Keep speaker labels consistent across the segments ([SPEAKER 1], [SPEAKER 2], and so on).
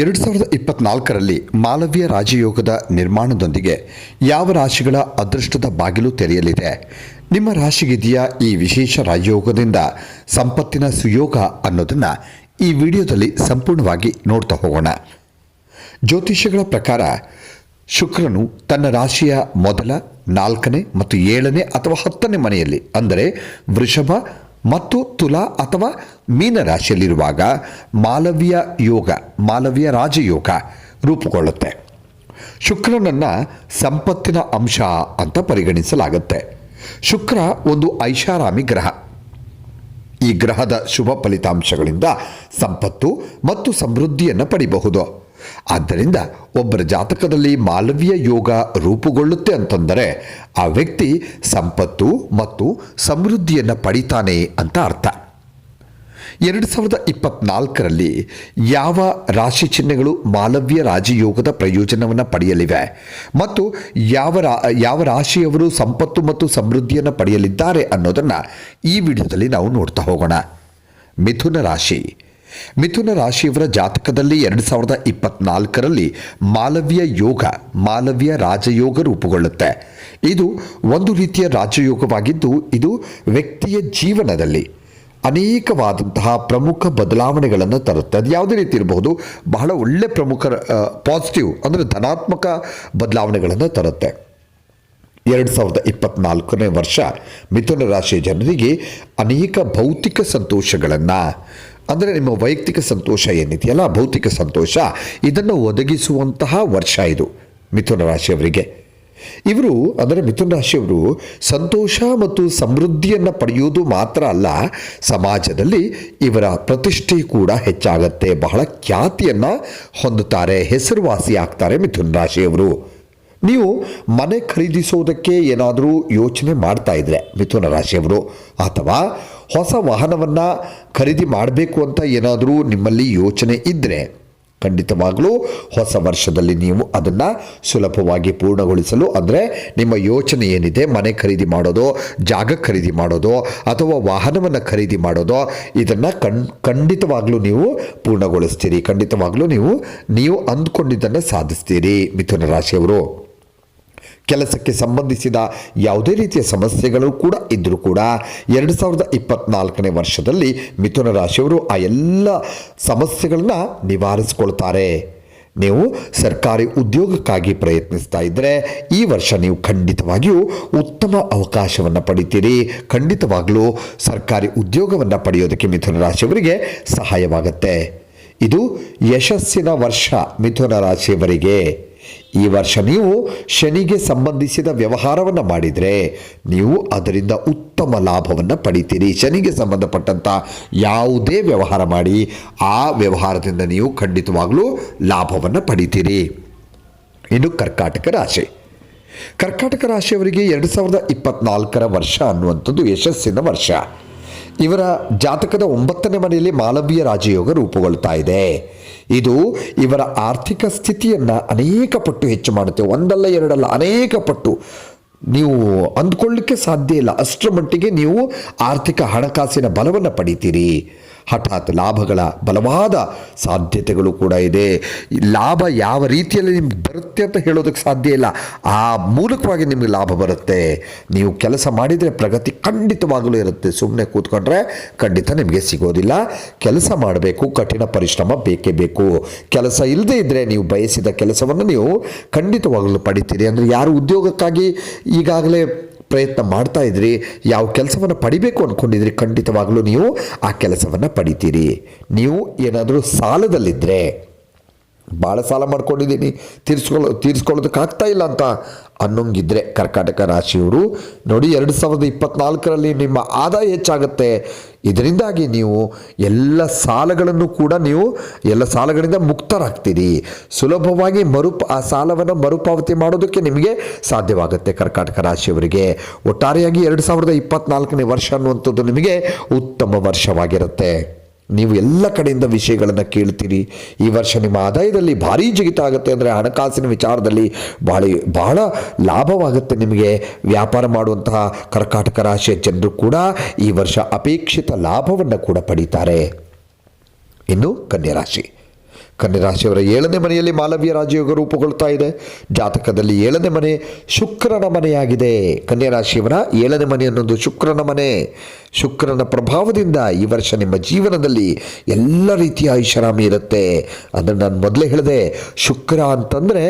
[SPEAKER 1] ಎರಡು ಸಾವಿರದ ಇಪ್ಪತ್ನಾಲ್ಕರಲ್ಲಿ ಮಾಲವ್ಯ ರಾಜಯೋಗದ ನಿರ್ಮಾಣದೊಂದಿಗೆ ಯಾವ ರಾಶಿಗಳ ಅದೃಷ್ಟದ ಬಾಗಿಲು ತೆರೆಯಲಿದೆ? ನಿಮ್ಮ ರಾಶಿಗಿದೆಯಾ ಈ ವಿಶೇಷ ರಾಜಯೋಗದಿಂದ ಸಂಪತ್ತಿನ ಸುಯೋಗ ಅನ್ನೋದನ್ನು ಈ ವಿಡಿಯೋದಲ್ಲಿ ಸಂಪೂರ್ಣವಾಗಿ ನೋಡ್ತಾ ಹೋಗೋಣ. ಜ್ಯೋತಿಷ್ಯಗಳ ಪ್ರಕಾರ ಶುಕ್ರನು ತನ್ನ ರಾಶಿಯ ಮೊದಲ ನಾಲ್ಕನೇ ಮತ್ತು ಏಳನೇ ಅಥವಾ ಹತ್ತನೇ ಮನೆಯಲ್ಲಿ, ಅಂದರೆ ವೃಷಭ ಮತ್ತು ತುಲಾ ಅಥವಾ ಮೀನ ರಾಶಿಯಲ್ಲಿರುವಾಗ ಮಾಲವ್ಯ ಯೋಗ, ಮಾಲವ್ಯ ರಾಜಯೋಗ ರೂಪುಗೊಳ್ಳುತ್ತೆ. ಶುಕ್ರನನ್ನು ಸಂಪತ್ತಿನ ಅಂಶ ಅಂತ ಪರಿಗಣಿಸಲಾಗುತ್ತೆ. ಶುಕ್ರ ಒಂದು ಐಷಾರಾಮಿ ಗ್ರಹ. ಈ ಗ್ರಹದ ಶುಭ ಫಲಿತಾಂಶಗಳಿಂದ ಸಂಪತ್ತು ಮತ್ತು ಸಮೃದ್ಧಿಯನ್ನು ಪಡಿಬಹುದು. ಆದ್ದರಿಂದ ಒಬ್ಬರ ಜಾತಕದಲ್ಲಿ ಮಾಲವ್ಯ ಯೋಗ ರೂಪುಗೊಳ್ಳುತ್ತೆ ಅಂತಂದರೆ ಆ ವ್ಯಕ್ತಿ ಸಂಪತ್ತು ಮತ್ತು ಸಮೃದ್ಧಿಯನ್ನು ಪಡಿತಾನೆ ಅಂತ ಅರ್ಥ. ಎರಡು ಸಾವಿರದ ಇಪ್ಪತ್ನಾಲ್ಕರಲ್ಲಿ ಯಾವ ರಾಶಿ ಚಿಹ್ನೆಗಳು ಮಾಲವ್ಯ ರಾಜಯೋಗದ ಪ್ರಯೋಜನವನ್ನು ಪಡೆಯಲಿವೆ ಮತ್ತು ಯಾವ ರಾ, ಯಾವ ರಾಶಿಯವರು ಸಂಪತ್ತು ಮತ್ತು ಸಮೃದ್ಧಿಯನ್ನು ಪಡೆಯಲಿದ್ದಾರೆ ಅನ್ನೋದನ್ನು ಈ ವಿಡಿಯೋದಲ್ಲಿ ನಾವು ನೋಡ್ತಾ ಹೋಗೋಣ. ಮಿಥುನ ರಾಶಿ. ಮಿಥುನ ರಾಶಿಯವರ ಜಾತಕದಲ್ಲಿ ಎರಡು ಸಾವಿರದ ಇಪ್ಪತ್ನಾಲ್ಕರಲ್ಲಿ ಮಾಲವ್ಯ ಯೋಗ, ಮಾಲವ್ಯ ರಾಜಯೋಗ ರೂಪುಗೊಳ್ಳುತ್ತೆ. ಇದು ಒಂದು ರೀತಿಯ ರಾಜಯೋಗವಾಗಿದ್ದು, ಇದು ವ್ಯಕ್ತಿಯ ಜೀವನದಲ್ಲಿ ಅನೇಕವಾದಂತಹ ಪ್ರಮುಖ ಬದಲಾವಣೆಗಳನ್ನು ತರುತ್ತೆ. ಅದು ಯಾವುದೇ ರೀತಿ ಇರಬಹುದು, ಬಹಳ ಒಳ್ಳೆ ಪ್ರಮುಖ ಪಾಸಿಟಿವ್ ಅಂದರೆ ಧನಾತ್ಮಕ ಬದಲಾವಣೆಗಳನ್ನು ತರುತ್ತೆ. ಎರಡು ಸಾವಿರದ ಇಪ್ಪತ್ನಾಲ್ಕನೇ ವರ್ಷ ಮಿಥುನ ರಾಶಿಯ ಜನರಿಗೆ ಅನೇಕ ಭೌತಿಕ ಸಂತೋಷಗಳನ್ನು ಅಂದರೆ ನಿಮ್ಮ ವೈಯಕ್ತಿಕ ಸಂತೋಷ ಏನಿದೆಯಲ್ಲ, ಭೌತಿಕ ಸಂತೋಷ, ಇದನ್ನು ಒದಗಿಸುವಂತಹ ವರ್ಷ ಇದು ಮಿಥುನ ರಾಶಿಯವರಿಗೆ. ಇವರು ಅಂದರೆ ಮಿಥುನ ರಾಶಿಯವರು ಸಂತೋಷ ಮತ್ತು ಸಮೃದ್ಧಿಯನ್ನು ಪಡೆಯುವುದು ಮಾತ್ರ ಅಲ್ಲ, ಸಮಾಜದಲ್ಲಿ ಇವರ ಪ್ರತಿಷ್ಠೆ ಕೂಡ ಹೆಚ್ಚಾಗತ್ತೆ, ಬಹಳ ಖ್ಯಾತಿಯನ್ನು ಹೊಂದುತ್ತಾರೆ, ಹೆಸರುವಾಸಿ ಆಗ್ತಾರೆ ಮಿಥುನ ರಾಶಿಯವರು. ನೀವು ಮನೆ ಖರೀದಿಸೋದಕ್ಕೆ ಏನಾದರೂ ಯೋಚನೆ ಮಾಡ್ತಾ ಇದ್ರೆ ಮಿಥುನ ರಾಶಿಯವರು, ಅಥವಾ ಹೊಸ ವಾಹನವನ್ನು ಖರೀದಿ ಮಾಡಬೇಕು ಅಂತ ಏನಾದರೂ ನಿಮ್ಮಲ್ಲಿ ಯೋಚನೆ ಇದ್ದರೆ ಖಂಡಿತವಾಗಲೂ ಹೊಸ ವರ್ಷದಲ್ಲಿ ನೀವು ಅದನ್ನು ಸುಲಭವಾಗಿ ಪೂರ್ಣಗೊಳಿಸಲು ಅಂದರೆ ನಿಮ್ಮ ಯೋಚನೆ ಏನಿದೆ, ಮನೆ ಖರೀದಿ ಮಾಡೋದು, ಜಾಗ ಖರೀದಿ ಮಾಡೋದು, ಅಥವಾ ವಾಹನವನ್ನು ಖರೀದಿ ಮಾಡೋದು, ಇದನ್ನು ಕಣ್ ಖಂಡಿತವಾಗ್ಲೂ ನೀವು ಪೂರ್ಣಗೊಳಿಸ್ತೀರಿ. ಖಂಡಿತವಾಗಲೂ ನೀವು ನೀವು ಅಂದ್ಕೊಂಡಿದ್ದನ್ನು ಸಾಧಿಸ್ತೀರಿ ಮಿಥುನ ರಾಶಿಯವರು. ಕೆಲಸಕ್ಕೆ ಸಂಬಂಧಿಸಿದ ಯಾವುದೇ ರೀತಿಯ ಸಮಸ್ಯೆಗಳು ಕೂಡ ಇದ್ದರೂ ಕೂಡ ಎರಡು ಸಾವಿರದ ಇಪ್ಪತ್ನಾಲ್ಕನೇ ವರ್ಷದಲ್ಲಿ ಮಿಥುನ ರಾಶಿಯವರು ಆ ಎಲ್ಲ ಸಮಸ್ಯೆಗಳನ್ನ ನಿವಾರಿಸಿಕೊಳ್ತಾರೆ. ನೀವು ಸರ್ಕಾರಿ ಉದ್ಯೋಗಕ್ಕಾಗಿ ಪ್ರಯತ್ನಿಸ್ತಾ ಇದ್ದರೆ ಈ ವರ್ಷ ನೀವು ಖಂಡಿತವಾಗಿಯೂ ಉತ್ತಮ ಅವಕಾಶವನ್ನು ಪಡಿತೀರಿ. ಖಂಡಿತವಾಗಲೂ ಸರ್ಕಾರಿ ಉದ್ಯೋಗವನ್ನು ಪಡೆಯೋದಕ್ಕೆ ಮಿಥುನ ರಾಶಿಯವರಿಗೆ ಸಹಾಯವಾಗುತ್ತೆ. ಇದು ಯಶಸ್ಸಿನ ವರ್ಷ ಮಿಥುನ ರಾಶಿಯವರಿಗೆ. ಈ ವರ್ಷ ನೀವು ಶನಿಗೆ ಸಂಬಂಧಿಸಿದ ವ್ಯವಹಾರವನ್ನು ಮಾಡಿದರೆ ನೀವು ಅದರಿಂದ ಉತ್ತಮ ಲಾಭವನ್ನು ಪಡಿತೀರಿ. ಶನಿಗೆ ಸಂಬಂಧಪಟ್ಟಂಥ ಯಾವುದೇ ವ್ಯವಹಾರ ಮಾಡಿ, ಆ ವ್ಯವಹಾರದಿಂದ ನೀವು ಖಂಡಿತವಾಗಲೂ ಲಾಭವನ್ನು ಪಡಿತೀರಿ. ಇನ್ನು ಕರ್ಕಾಟಕ ರಾಶಿ. ಕರ್ಕಾಟಕ ರಾಶಿಯವರಿಗೆ ಎರಡು ಸಾವಿರದ ಇಪ್ಪತ್ನಾಲ್ಕರ ವರ್ಷ ಅನ್ನುವಂಥದ್ದು ಯಶಸ್ಸಿನ ವರ್ಷ. ಇವರ ಜಾತಕದ ಒಂಬತ್ತನೇ ಮನೆಯಲ್ಲಿ ಮಾಲವೀಯ ರಾಜಯೋಗ ರೂಪುಗೊಳ್ತಾ ಇದೆ. ಇದು ಇವರ ಆರ್ಥಿಕ ಸ್ಥಿತಿಯನ್ನು ಅನೇಕ ಪಟ್ಟು ಹೆಚ್ಚು ಮಾಡುತ್ತೆ. ಒಂದಲ್ಲ ಎರಡಲ್ಲ ಅನೇಕ ಪಟ್ಟು. ನೀವು ಅಂದ್ಕೊಳ್ಳಿಕ್ಕೆ ಸಾಧ್ಯ ಇಲ್ಲ. ಅಷ್ಟರ ಮಟ್ಟಿಗೆ ನೀವು ಆರ್ಥಿಕ ಹಣಕಾಸಿನ ಬಲವನ್ನು ಪಡಿತೀರಿ. ಹಠಾತ್ ಲಾಭಗಳ ಬಲವಾದ ಸಾಧ್ಯತೆಗಳು ಕೂಡ ಇದೆ. ಲಾಭ ಯಾವ ರೀತಿಯಲ್ಲಿ ನಿಮ್ಗೆ ಬರುತ್ತೆ ಅಂತ ಹೇಳೋದಕ್ಕೆ ಸಾಧ್ಯ ಇಲ್ಲ. ಆ ಮೂಲಕವಾಗಿ ನಿಮಗೆ ಲಾಭ ಬರುತ್ತೆ. ನೀವು ಕೆಲಸ ಮಾಡಿದರೆ ಪ್ರಗತಿ ಖಂಡಿತವಾಗಲೂ ಇರುತ್ತೆ. ಸುಮ್ಮನೆ ಕೂತ್ಕೊಂಡ್ರೆ ಖಂಡಿತ ನಿಮಗೆ ಸಿಗೋದಿಲ್ಲ. ಕೆಲಸ ಮಾಡಬೇಕು, ಕಠಿಣ ಪರಿಶ್ರಮ ಬೇಕೇ ಬೇಕು. ಕೆಲಸ ಇಲ್ಲದೇ ಇದ್ದರೆ ನೀವು ಬಯಸಿದ ಕೆಲಸವನ್ನು ನೀವು ಖಂಡಿತವಾಗಲೂ ಪಡಿತೀರಿ. ಅಂದರೆ ಯಾರು ಉದ್ಯೋಗಕ್ಕಾಗಿ ಈಗಾಗಲೇ ಪ್ರಯತ್ನ ಮಾಡ್ತಾ ಇದ್ರಿ, ಯಾವ ಕೆಲಸವನ್ನು ಪಡಿಬೇಕು ಅಂದ್ಕೊಂಡಿದ್ರಿ ಖಂಡಿತವಾಗಲೂ ನೀವು ಆ ಕೆಲಸವನ್ನು ಪಡಿತೀರಿ. ನೀವು ಏನಾದರೂ ಸಾಲದಲ್ಲಿದ್ದರೆ ಭಾಳ ಸಾಲ ಮಾಡ್ಕೊಂಡಿದ್ದೀನಿ ತೀರಿಸ್ಕೊಳ್ಳೋ ತೀರಿಸ್ಕೊಳ್ಳೋದಕ್ಕಾಗ್ತಾ ಇಲ್ಲ ಅಂತ ಅನ್ನೋಂಗಿದ್ರೆ ಕರ್ನಾಟಕ ರಾಶಿಯವರು. ನೋಡಿ, ಎರಡು ಸಾವಿರದ ಇಪ್ಪತ್ನಾಲ್ಕರಲ್ಲಿ ನಿಮ್ಮ ಆದಾಯ ಹೆಚ್ಚಾಗುತ್ತೆ. ಇದರಿಂದಾಗಿ ನೀವು ಎಲ್ಲ ಸಾಲಗಳನ್ನು ಕೂಡ ನೀವು, ಎಲ್ಲ ಸಾಲಗಳಿಂದ ಮುಕ್ತರಾಗ್ತೀರಿ. ಸುಲಭವಾಗಿ ಮರುಪ ಆ ಸಾಲವನ್ನು ಮರುಪಾವತಿ ಮಾಡೋದಕ್ಕೆ ನಿಮಗೆ ಸಾಧ್ಯವಾಗುತ್ತೆ ಕರ್ನಾಟಕ ರಾಶಿಯವರಿಗೆ. ಒಟ್ಟಾರೆಯಾಗಿ ಎರಡು ಸಾವಿರದ ಇಪ್ಪತ್ನಾಲ್ಕನೇ ವರ್ಷ ಅನ್ನುವಂಥದ್ದು ನಿಮಗೆ ಉತ್ತಮ ವರ್ಷವಾಗಿರುತ್ತೆ. ನೀವು ಎಲ್ಲ ಕಡೆಯಿಂದ ವಿಷಯಗಳನ್ನು ಕೇಳ್ತೀರಿ. ಈ ವರ್ಷ ನಿಮ್ಮ ಆದಾಯದಲ್ಲಿ ಭಾರಿ ಜಿಗಿತ ಆಗುತ್ತೆ ಅಂದರೆ ಹಣಕಾಸಿನ ವಿಚಾರದಲ್ಲಿ ಭಾಳ, ಬಹಳ ಲಾಭವಾಗುತ್ತೆ ನಿಮಗೆ. ವ್ಯಾಪಾರ ಮಾಡುವಂತಹ ಕರ್ಕಾಟಕ ರಾಶಿಯ ಜನರು ಕೂಡ ಈ ವರ್ಷ ಅಪೇಕ್ಷಿತ ಲಾಭವನ್ನು ಕೂಡ ಪಡೀತಾರೆ. ಇನ್ನು ಕನ್ಯಾ ರಾಶಿ. ಕನ್ಯಾ ರಾಶಿಯವರ ಏಳನೇ ಮನೆಯಲ್ಲಿ ಮಾಲವ್ಯ ರಾಜಯೋಗ ರೂಪುಗೊಳ್ತಾ ಇದೆ. ಜಾತಕದಲ್ಲಿ ಏಳನೇ ಮನೆ ಶುಕ್ರನ ಮನೆಯಾಗಿದೆ. ಕನ್ಯಾ ರಾಶಿಯವರ ಏಳನೇ ಮನೆ ಅನ್ನೋದು ಶುಕ್ರನ ಮನೆ. ಶುಕ್ರನ ಪ್ರಭಾವದಿಂದ ಈ ವರ್ಷ ನಿಮ್ಮ ಜೀವನದಲ್ಲಿ ಎಲ್ಲ ರೀತಿಯ ಐಷಾರಾಮಿ ಇರುತ್ತೆ. ಅದನ್ನು ನಾನು ಮೊದಲೇ ಹೇಳಿದೆ, ಶುಕ್ರ ಅಂತಂದರೆ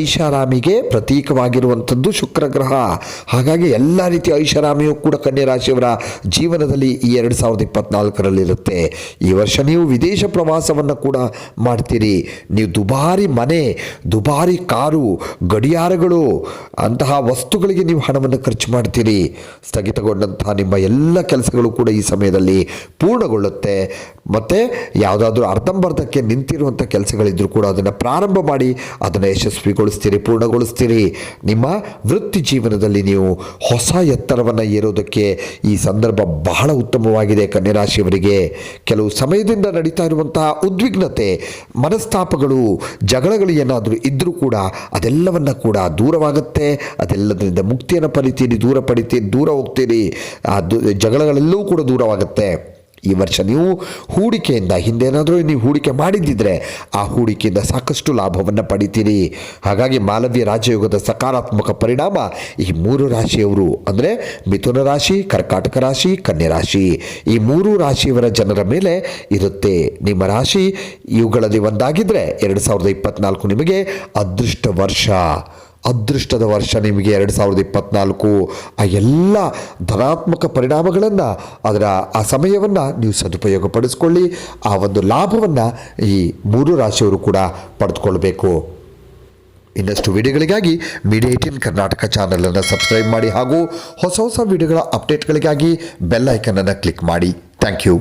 [SPEAKER 1] ಐಷಾರಾಮಿಗೆ ಪ್ರತೀಕವಾಗಿರುವಂಥದ್ದು ಶುಕ್ರ ಗ್ರಹ. ಹಾಗಾಗಿ ಎಲ್ಲ ರೀತಿಯ ಐಷಾರಾಮಿಯೂ ಕೂಡ ಕನ್ಯಾ ರಾಶಿಯವರ ಜೀವನದಲ್ಲಿ ಈ ಎರಡು ಸಾವಿರದ ಇಪ್ಪತ್ನಾಲ್ಕರಲ್ಲಿರುತ್ತೆ ಈ ವರ್ಷ ನೀವು ವಿದೇಶ ಪ್ರವಾಸವನ್ನು ಕೂಡ ಮಾಡ್ತೀರಿ. ನೀವು ದುಬಾರಿ ಮನೆ, ದುಬಾರಿ ಕಾರು, ಗಡಿಯಾರಗಳು, ಅಂತಹ ವಸ್ತುಗಳಿಗೆ ನೀವು ಹಣವನ್ನು ಖರ್ಚು ಮಾಡ್ತೀರಿ. ಸ್ಥಗಿತಗೊಂಡಂತಹ ನಿಮ್ಮ ಎಲ್ಲ ಕೆಲಸಗಳು ಕೂಡ ಈ ಸಮಯದಲ್ಲಿ ಪೂರ್ಣಗೊಳ್ಳುತ್ತೆ. ಮತ್ತು ಯಾವುದಾದ್ರೂ ಅರ್ಧಂಬರ್ಧಕ್ಕೆ ನಿಂತಿರುವಂಥ ಕೆಲಸಗಳಿದ್ದರೂ ಕೂಡ ಅದನ್ನು ಪ್ರಾರಂಭ ಮಾಡಿ, ಅದನ್ನು ಯಶಸ್ವಿಗೊಳಿಸ್ತೀರಿ, ಪೂರ್ಣಗೊಳಿಸ್ತೀರಿ. ನಿಮ್ಮ ವೃತ್ತಿ ಜೀವನದಲ್ಲಿ ನೀವು ಹೊಸ ಎತ್ತರವನ್ನು ಏರೋದಕ್ಕೆ ಈ ಸಂದರ್ಭ ಬಹಳ ಉತ್ತಮವಾಗಿದೆ ಕನ್ಯರಾಶಿಯವರಿಗೆ. ಕೆಲವು ಸಮಯದಿಂದ ನಡೀತಾ ಇರುವಂತಹ ಉದ್ವಿಗ್ನತೆ, ಮನಸ್ತಾಪಗಳು, ಜಗಳಗಳು ಏನಾದರೂ ಇದ್ದರೂ ಕೂಡ ಅದೆಲ್ಲವನ್ನ ಕೂಡ ದೂರವಾಗುತ್ತೆ. ಅದೆಲ್ಲದರಿಂದ ಮುಕ್ತಿಯನ್ನು ಪಡಿತೀರಿ, ದೂರ ಪಡಿತೀರಿ, ದೂರ ಹೋಗ್ತೀರಿ. ಆ ದು- ಜಗಳಗಳೆಲ್ಲವೂ ಕೂಡ ದೂರವಾಗುತ್ತೆ. ಈ ವರ್ಷ ನೀವು ಹೂಡಿಕೆಯಿಂದ ಹಿಂದೇನಾದರೂ ನೀವು ಹೂಡಿಕೆ ಮಾಡಿದ್ದಿದ್ರೆ ಆ ಹೂಡಿಕೆಯಿಂದ ಸಾಕಷ್ಟು ಲಾಭವನ್ನು ಪಡಿತೀರಿ. ಹಾಗಾಗಿ ಮಾಲವ್ಯ ರಾಜಯೋಗದ ಸಕಾರಾತ್ಮಕ ಪರಿಣಾಮ ಈ ಮೂರು ರಾಶಿಯವರು, ಅಂದರೆ ಮಿಥುನ ರಾಶಿ, ಕರ್ಕಾಟಕ ರಾಶಿ, ಕನ್ಯಾ ರಾಶಿ, ಈ ಮೂರು ರಾಶಿಯವರ ಜನರ ಮೇಲೆ ಇರುತ್ತೆ. ನಿಮ್ಮ ರಾಶಿ ಇವುಗಳಲ್ಲಿ ಒಂದಾಗಿದ್ದರೆ ಎರಡು ಸಾವಿರದ ಇಪ್ಪತ್ನಾಲ್ಕು ನಿಮಗೆ ಅದೃಷ್ಟ ವರ್ಷ. ಅದೃಷ್ಟದ ವರ್ಷ ನಿಮಗೆ ಎರಡು ಸಾವಿರದ ಇಪ್ಪತ್ನಾಲ್ಕು. ಆ ಎಲ್ಲ ಧನಾತ್ಮಕ ಪರಿಣಾಮಗಳನ್ನು ಅದರ ಆ ಸಮಯವನ್ನು ನೀವು ಸದುಪಯೋಗಪಡಿಸ್ಕೊಳ್ಳಿ. ಆ ಒಂದು ಲಾಭವನ್ನು ಈ ಮೂರು ರಾಶಿಯವರು ಕೂಡ ಪಡೆದುಕೊಳ್ಬೇಕು. ಇನ್ನಷ್ಟು ವಿಡಿಯೋಗಳಿಗಾಗಿ ಮೀಡಿಯಾ ಏಟಿನ್ ಕರ್ನಾಟಕ ಚಾನಲನ್ನು ಸಬ್ಸ್ಕ್ರೈಬ್ ಮಾಡಿ ಹಾಗೂ ಹೊಸ ಹೊಸ ವಿಡಿಯೋಗಳ ಅಪ್ಡೇಟ್ಗಳಿಗಾಗಿ ಬೆಲ್ ಐಕನನ್ನು ಕ್ಲಿಕ್ ಮಾಡಿ. Thank you.